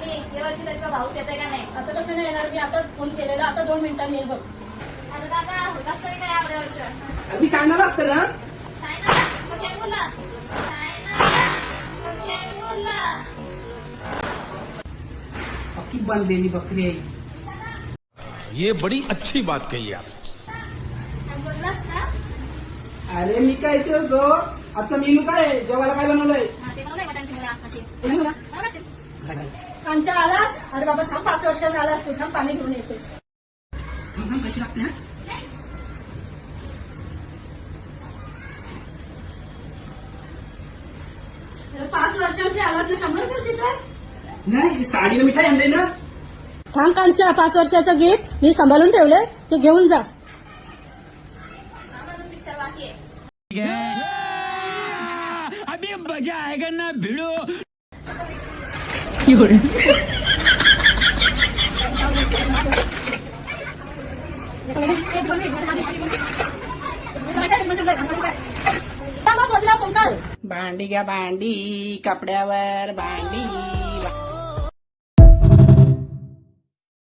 वहिनी यावर्षी त्याचा पाऊस येते का नाही? असं कसं नाही येणार मी आता फोन केलेला आता दोन मिनिटांनी येईल बघ. आता दादा होताच तरी काय आवड्या वर्ष मी चायनाला असते ना? चायना? चेंबूरला चायना? चेंबूरला अख्खी बनलेली बकरी आहे. ये बड़ी अच्छी बात कही आप। बोललास अरे मी काय होतो? आजचा मेनू काय आहे? जेवायला काय हा बनवलंय? कांचा आलास? अरे बाबा थांब पाच वर्षाचा आलास तू. थांब पाणी घेऊन येते. थांब थांब कशी लागते हा? अरे पाच वर्षाचे आलास तू. शंभर रुपये नाही साडीला मिठाई आणले ना. थांब कांचा पाच वर्षाचं गिफ्ट मी सांभाळून ठेवले ते घेऊन जा. अभी मजा आएगा ना भिड़ो. भांडी घ्या भांडी कपड्यावर भांडी